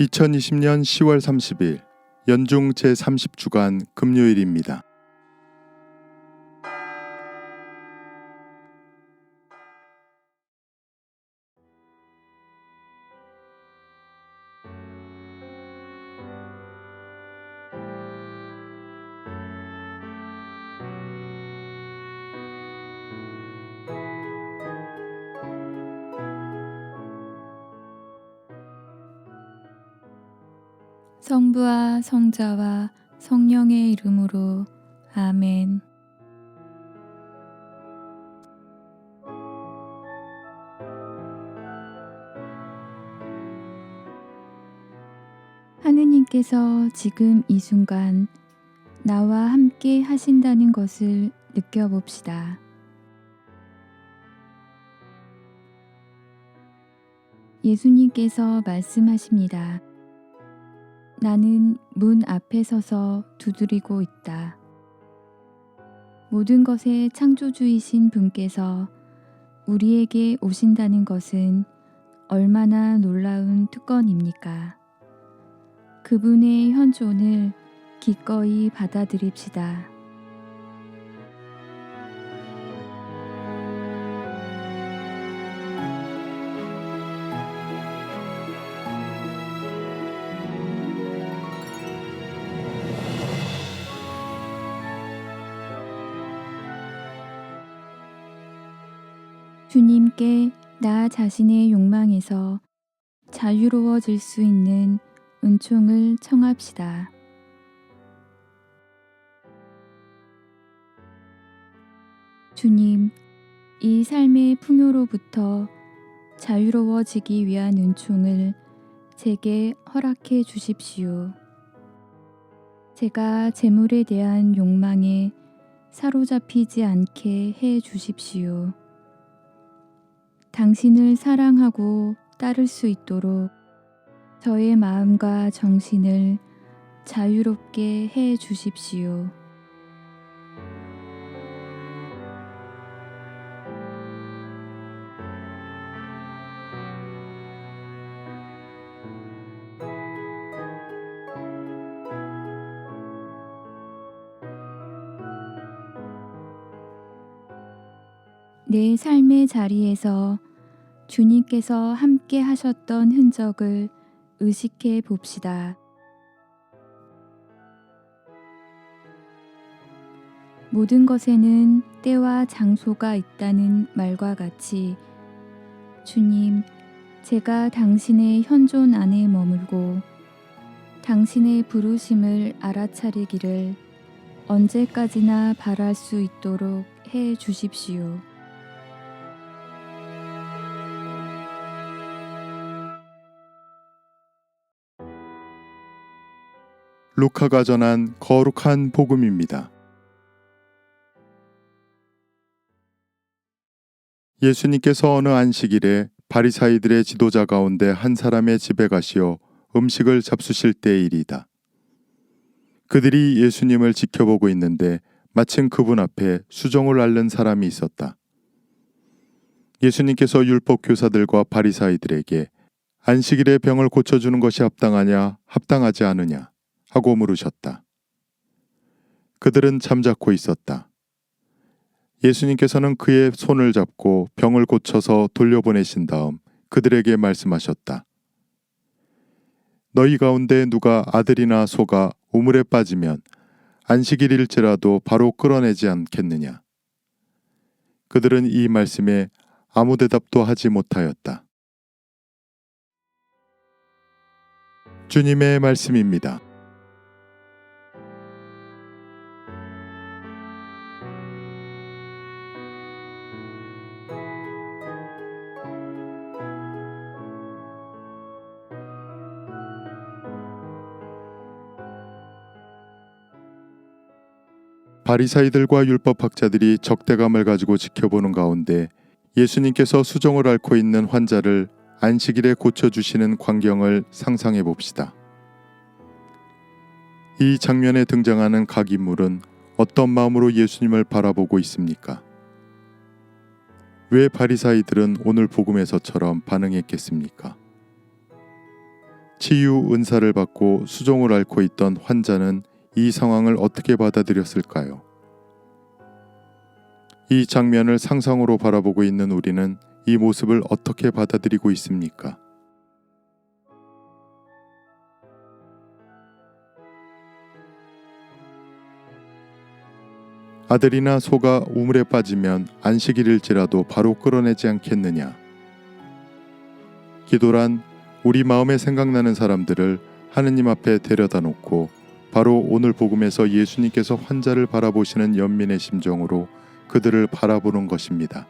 2020년 10월 30일 연중 제30주간 금요일입니다. 성부와 성자와 성령의 이름으로 아멘. 하느님께서 지금 이 순간 나와 함께 하신다는 것을 느껴봅시다. 예수님께서 말씀하십니다. 나는 문 앞에 서서 두드리고 있다. 모든 것의 창조주이신 분께서 우리에게 오신다는 것은 얼마나 놀라운 특권입니까? 그분의 현존을 기꺼이 받아들입시다. 주님께 나 자신의 욕망에서 자유로워질 수 있는 은총을 청합시다. 주님, 이 삶의 풍요로부터 자유로워지기 위한 은총을 제게 허락해 주십시오. 제가 재물에 대한 욕망에 사로잡히지 않게 해 주십시오. 당신을 사랑하고 따를 수 있도록 저의 마음과 정신을 자유롭게 해 주십시오. 내 삶의 자리에서 주님께서 함께 하셨던 흔적을 의식해 봅시다. 모든 것에는 때와 장소가 있다는 말과 같이 주님, 제가 당신의 현존 안에 머물고 당신의 부르심을 알아차리기를 언제까지나 바랄 수 있도록 해 주십시오. 루카가 전한 거룩한 복음입니다. 예수님께서 어느 안식일에 바리사이들의 지도자 가운데 한 사람의 집에 가시어 음식을 잡수실 때의 일이다. 그들이 예수님을 지켜보고 있는데 마침 그분 앞에 수종을 앓는 사람이 있었다. 예수님께서 율법 교사들과 바리사이들에게 안식일에 병을 고쳐주는 것이 합당하냐 합당하지 않으냐 하고 물으셨다. 그들은 잠자코 있었다. 예수님께서는 그의 손을 잡고 병을 고쳐서 돌려보내신 다음 그들에게 말씀하셨다. 너희 가운데 누가 아들이나 소가 우물에 빠지면 안식일일지라도 바로 끌어내지 않겠느냐. 그들은 이 말씀에 아무 대답도 하지 못하였다. 주님의 말씀입니다. 바리사이들과 율법학자들이 적대감을 가지고 지켜보는 가운데 예수님께서 수종을 앓고 있는 환자를 안식일에 고쳐주시는 광경을 상상해 봅시다. 이 장면에 등장하는 각 인물은 어떤 마음으로 예수님을 바라보고 있습니까? 왜 바리사이들은 오늘 복음에서처럼 반응했겠습니까? 치유 은사를 받고 수종을 앓고 있던 환자는 이 상황을 어떻게 받아들였을까요? 이 장면을 상상으로 바라보고 있는 우리는 이 모습을 어떻게 받아들이고 있습니까? 아들이나 소가 우물에 빠지면 안식일일지라도 바로 끌어내지 않겠느냐? 기도란 우리 마음에 생각나는 사람들을 하느님 앞에 데려다 놓고 바로 오늘 복음에서 예수님께서 환자를 바라보시는 연민의 심정으로 그들을 바라보는 것입니다.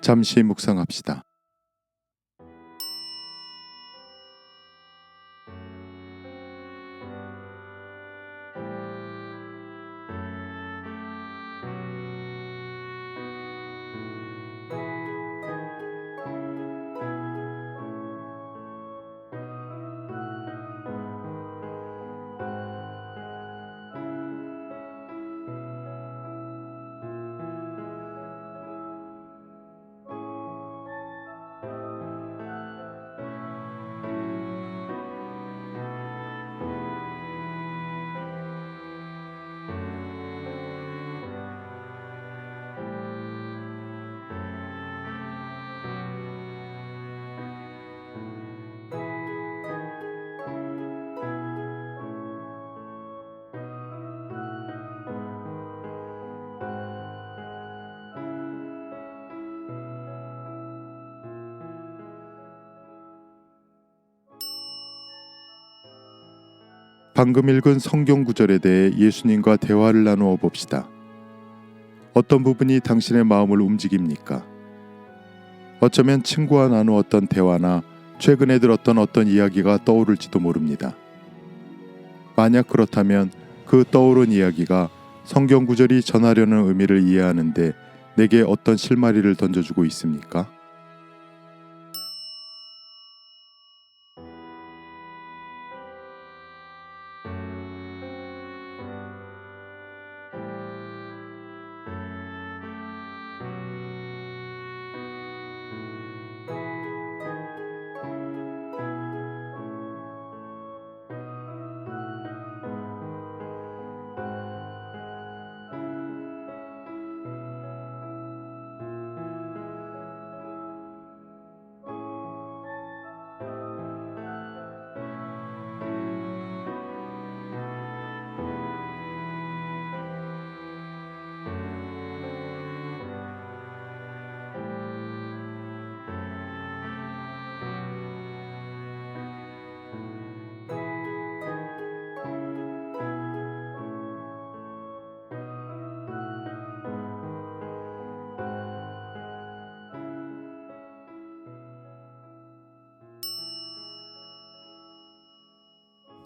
잠시 묵상합시다. 방금 읽은 성경 구절에 대해 예수님과 대화를 나누어 봅시다. 어떤 부분이 당신의 마음을 움직입니까? 어쩌면 친구와 나누었던 대화나 최근에 들었던 어떤 이야기가 떠오를지도 모릅니다. 만약 그렇다면 그 떠오른 이야기가 성경 구절이 전하려는 의미를 이해하는데 내게 어떤 실마리를 던져주고 있습니까?